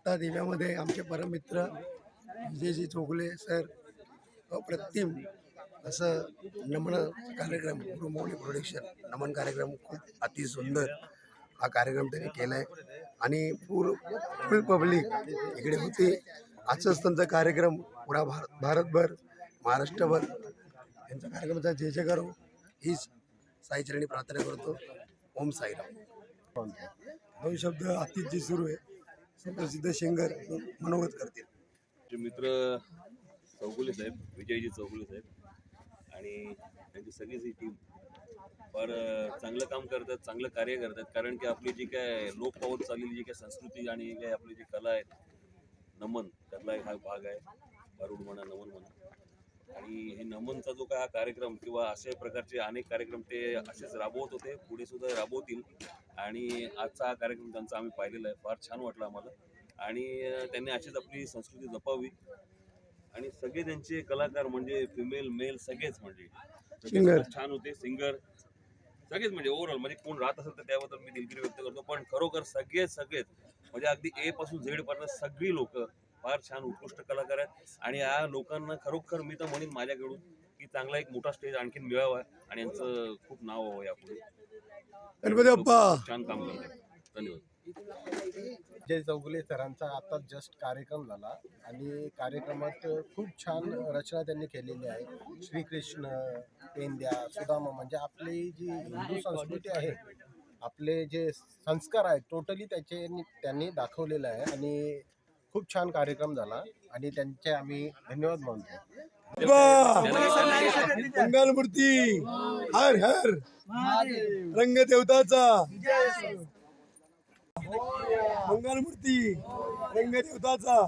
आत्ता दिव्यामध्ये आमचे परममित्र विजयजी चोगले सर अप्रतिम असं नमन कार्यक्रम गुरुमौली प्रोडक्शन नमन कार्यक्रम खूप अतिसुंदर हा कार्यक्रम त्यांनी केला आहे आणि पूर फुल पब्लिक इकडे होती. आजच त्यांचा कार्यक्रम पुरा भारत भारतभर महाराष्ट्रभर. यांचा कार्यक्रमाचा जय जय करू हो. हीच साईचरणी प्रार्थना करतो. ओम साईराम. दोन शब्द आतिथ्य सुरू आहे. सुप्रसिद्ध शेंगर मनोगत करतील. जे मित्र चौगुले साहेब विजयजी चौगुले साहेब आणि त्यांची सगळीच ही टीम फार चांगलं काम करतात चांगलं कार्य करतात. कारण की आपली जी काय लोक पावत चाललेली जी काय संस्कृती आणि काय आपली जी कला आहे नमन त्यातला एक हा भाग आहे. भारुड म्हणा नमन म्हणा. नमनचा जो काय कार्यक्रम किंवा अशा प्रकारचे अनेक कार्यक्रम ते असेच राबवत होते पुढे सुद्धा राबवतील. आणि आजचा हा कार्यक्रम त्यांचा आम्ही पाहिलेला आहे. फार छान वाटला आम्हाला. आणि त्यांनी अशीच आपली संस्कृती जपावी. आणि सगळे त्यांचे कलाकार म्हणजे फिमेल मेल सगळेच म्हणजे. खूप छान होते. सिंगर सगळेच म्हणजे ओव्हरऑल म्हणजे कोण राहत असेल तर त्याबद्दल मी दिलगिरी व्यक्त करतो. पण खरोखर सगळेच सगळेच म्हणजे अगदी ए पासून झेड पर्यंत सगळी लोक फार छान उत्कृष्ट कलाकार आहेत. आणि या लोकांना खरोखर मी तर म्हणेन माझ्याकडून की चांगला एक मोठा स्टेज आणखीन मिळावा आणि यांचं खूप नाव व्हावं यापुढे. गणपती बाप्पा! खूप छान काम करतात. धन्यवाद. जय चौगुले सरांचा आता जस्ट कार्यक्रम झाला आणि कार्यक्रमात खूप छान रचना त्यांनी केलेली आहे. श्रीकृष्ण पेंद्या सुदामा म्हणजे आपली जी हिंदू संस्कृती आहे आपले जे संस्कार आहेत टोटली त्याचे त्यांनी दाखवलेलं आहे. आणि खूप छान कार्यक्रम झाला आणि त्यांचे आम्ही धन्यवाद मानतो. बाप्पा मंगलमूर्ती हर हर. रंग देवताचा मंगलमूर्ती रंग देवताचा